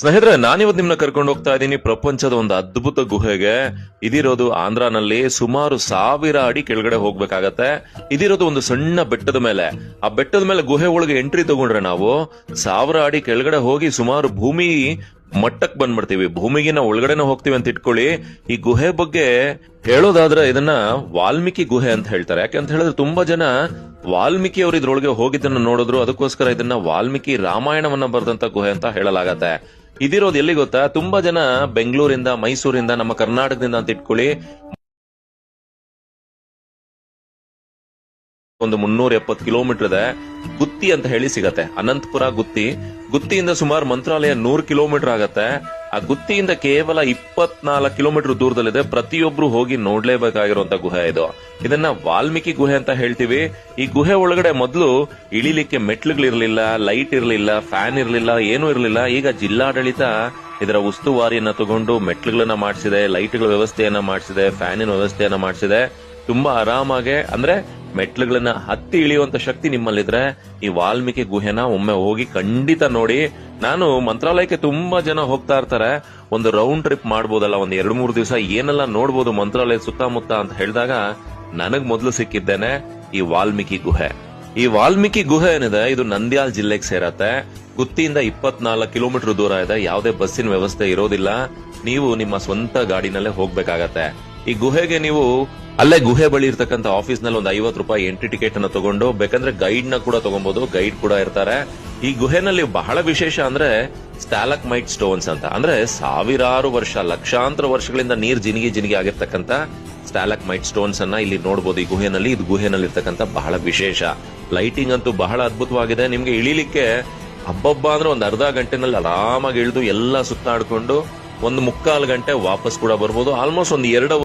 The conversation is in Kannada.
ಸ್ನೇಹಿತರೆ, ನಾನಿವತ್ತು ನಿಮ್ನ ಕರ್ಕೊಂಡು ಹೋಗ್ತಾ ಇದ್ದೀನಿ ಪ್ರಪಂಚದ ಒಂದು ಅದ್ಭುತ ಗುಹೆಗೆ. ಇದಿರೋದು ಆಂಧ್ರನಲ್ಲಿ ಸುಮಾರು ಸಾವಿರ ಅಡಿ ಕೆಳಗಡೆ ಹೋಗ್ಬೇಕಾಗತ್ತೆ. ಇದಿರೋದು ಒಂದು ಸಣ್ಣ ಬೆಟ್ಟದ ಮೇಲೆ. ಆ ಬೆಟ್ಟದ ಮೇಲೆ ಗುಹೆ ಒಳಗೆ ಎಂಟ್ರಿ ತಗೊಂಡ್ರೆ ನಾವು ಸಾವಿರ ಅಡಿ ಕೆಳಗಡೆ ಹೋಗಿ ಸುಮಾರು ಭೂಮಿ ಮಟ್ಟಕ್ ಬಂದ್ಬಿಡ್ತೀವಿ. ಭೂಮಿಗಿನ ಒಳಗಡೆನೆ ಹೋಗ್ತೀವಿ ಅಂತ ಇಟ್ಕೊಳ್ಳಿ. ಈ ಗುಹೆ ಬಗ್ಗೆ ಹೇಳೋದಾದ್ರೆ ಇದನ್ನ ವಾಲ್ಮೀಕಿ ಗುಹೆ ಅಂತ ಹೇಳ್ತಾರೆ. ಯಾಕಂತ ಹೇಳಿದ್ರೆ ತುಂಬಾ ಜನ ವಾಲ್ಮೀಕಿ ಅವರು ಇದ್ರೊಳಗೆ ಹೋಗಿದ್ದನ್ನ ನೋಡಿದ್ರು. ಅದಕ್ಕೋಸ್ಕರ ಇದನ್ನ ವಾಲ್ಮೀಕಿ ರಾಮಾಯಣವನ್ನ ಬರೆದಂತ ಗುಹೆ ಅಂತ ಹೇಳಲಾಗತ್ತೆ. ಇದಿರೋದು ಎಲ್ಲಿ ಗೊತ್ತಾ? ತುಂಬಾ ಜನ ಬೆಂಗಳೂರಿಂದ, ಮೈಸೂರಿಂದ, ನಮ್ಮ ಕರ್ನಾಟಕದಿಂದ ಅಂತ ಇಟ್ಕೊಳ್ಳಿ. ಒಂದು ಮುನ್ನೂರ ಎಪ್ಪತ್ತು ಕಿಲೋಮೀಟರ್ ಇದೆ. ಗುತ್ತಿ ಅಂತ ಹೇಳಿ ಸಿಗತ್ತೆ. ಅನಂತಪುರ ಗುತ್ತಿ. ಗುತ್ತಿಯಿಂದ ಸುಮಾರು ಮಂತ್ರಾಲಯ ನೂರು ಕಿಲೋಮೀಟರ್ ಆಗತ್ತೆ. ಆ ಗುತ್ತಿಯಿಂದ ಕೇವಲ ಇಪ್ಪತ್ನಾಲ್ಕು ಕಿಲೋಮೀಟರ್ ದೂರದಲ್ಲಿದೆ. ಪ್ರತಿಯೊಬ್ರು ಹೋಗಿ ನೋಡ್ಲೇಬೇಕಾಗಿರುವಂತ ಗುಹೆ ಇದು. ಇದನ್ನ ವಾಲ್ಮೀಕಿ ಗುಹೆ ಅಂತ ಹೇಳ್ತೀವಿ. ಈ ಗುಹೆ ಒಳಗಡೆ ಮೊದಲು ಇಳಿಲಿಕ್ಕೆ ಮೆಟ್ಲುಗಳಿರ್ಲಿಲ್ಲ ಲೈಟ್ ಇರಲಿಲ್ಲ, ಫ್ಯಾನ್ ಇರಲಿಲ್ಲ, ಏನೂ ಇರಲಿಲ್ಲ. ಈಗ ಜಿಲ್ಲಾಡಳಿತ ಇದರ ಉಸ್ತುವಾರಿಯನ್ನ ತಗೊಂಡು ಮೆಟ್ಲುಗಳನ್ನ ಮಾಡಿಸಿದೆ, ಲೈಟ್ಗಳ ವ್ಯವಸ್ಥೆಯನ್ನ ಮಾಡಿಸಿದೆ, ಫ್ಯಾನಿನ ವ್ಯವಸ್ಥೆಯನ್ನ ಮಾಡಿಸಿದೆ. ತುಂಬಾ ಆರಾಮಾಗೆ, ಅಂದ್ರೆ ಮೆಟ್ಲುಗಳನ್ನ ಹತ್ತಿ ಇಳಿಯುವಂತ ಶಕ್ತಿ ನಿಮ್ಮಲ್ಲಿದ್ರೆ ಈ ವಾಲ್ಮೀಕಿ ಗುಹೆನ ಒಮ್ಮೆ ಹೋಗಿ ಖಂಡಿತ ನೋಡಿ ನಾನು ಮಂತ್ರಾಲಯಕ್ಕೆ ತುಂಬಾ ಜನ ಹೋಗ್ತಾ ಇರ್ತಾರೆ. ಒಂದು ರೌಂಡ್ ಟ್ರಿಪ್ ಮಾಡ್ಬೋದಲ್ಲ, ಒಂದ್ ಎರಡು ಮೂರು ದಿವಸ ಏನೆಲ್ಲ ನೋಡ್ಬೋದು ಮಂತ್ರಾಲಯ ಸುತ್ತಮುತ್ತ ಅಂತ ಹೇಳಿದಾಗ ನನಗ್ ಮೊದಲು ಸಿಕ್ಕಿದ್ದೇನೆ ಈ ವಾಲ್ಮೀಕಿ ಗುಹೆ. ಈ ವಾಲ್ಮೀಕಿ ಗುಹೆ ಏನಿದೆ, ಇದು ನಂದ್ಯಾಲ್ ಜಿಲ್ಲೆಗೆ ಸೇರತ್ತೆ. ಗುತ್ತಿಯಿಂದ ಇಪ್ಪತ್ನಾಲ್ಕು ಕಿಲೋಮೀಟರ್ ದೂರ ಇದೆ, ಯಾವುದೇ ಬಸ್ಸಿನ ವ್ಯವಸ್ಥೆ ಇರೋದಿಲ್ಲ. ನೀವು ನಿಮ್ಮ ಸ್ವಂತ ಗಾಡಿನಲ್ಲೇ ಹೋಗ್ಬೇಕಾಗತ್ತೆ. ಈ ಗುಹೆಗೆ ನೀವು ಅಲ್ಲೇ ಗುಹೆ ಬಳಿ ಇರ್ತಕ್ಕಂಥ ಆಫೀಸ್ನಲ್ಲಿ ಒಂದು ಐವತ್ತು ರೂಪಾಯಿ ಎಂಟ್ರಿ ಟಿಕೆಟ್ ಅನ್ನ ತಗೊಂಡು, ಬೇಕಂದ್ರೆ ಗೈಡ್ನ ಕೂಡ ತಗೊಬಹುದು ಗೈಡ್ ಕೂಡ ಇರ್ತಾರೆ. ಈ ಗುಹೆನಲ್ಲಿ ಬಹಳ ವಿಶೇಷ ಅಂದ್ರೆ ಸ್ಟಾಲಕ್ ಮೈಟ್ ಸ್ಟೋನ್ಸ್ ಅಂತ. ಅಂದ್ರೆ ಸಾವಿರಾರು ವರ್ಷ, ಲಕ್ಷಾಂತರ ವರ್ಷಗಳಿಂದ ನೀರ್ ಜಿನಿಗಿ ಜಿನಿಗಿ ಆಗಿರ್ತಕ್ಕಂಥ ಸ್ಟಾಲಕ್ ಮೈಟ್ ಸ್ಟೋನ್ಸ್ ಅನ್ನ ಇಲ್ಲಿ ನೋಡಬಹುದು ಈ ಗುಹೆನಲ್ಲಿ. ಇದು ಗುಹೆನಲ್ಲಿ ಇರ್ತಕ್ಕಂಥ ಬಹಳ ವಿಶೇಷ. ಲೈಟಿಂಗ್ ಅಂತೂ ಬಹಳ ಅದ್ಭುತವಾಗಿದೆ. ನಿಮ್ಗೆ ಇಳಿಲಿಕ್ಕೆ ಹಬ್ಬಬ್ಬ ಅಂದ್ರೆ ಒಂದು ಅರ್ಧ ಗಂಟೆನಲ್ಲಿ ಆರಾಮಾಗಿ ಇಳಿದು ಎಲ್ಲ ಸುತ್ತಾಡ್ಕೊಂಡು ಒಂದು ಮುಕ್ಕಾಲು ಗಂಟೆ ವಾಪಸ್ ಕೂಡ ಬರ್ಬೋದು. ಆಲ್ಮೋಸ್ಟ್ ಒಂದು ಎರಡು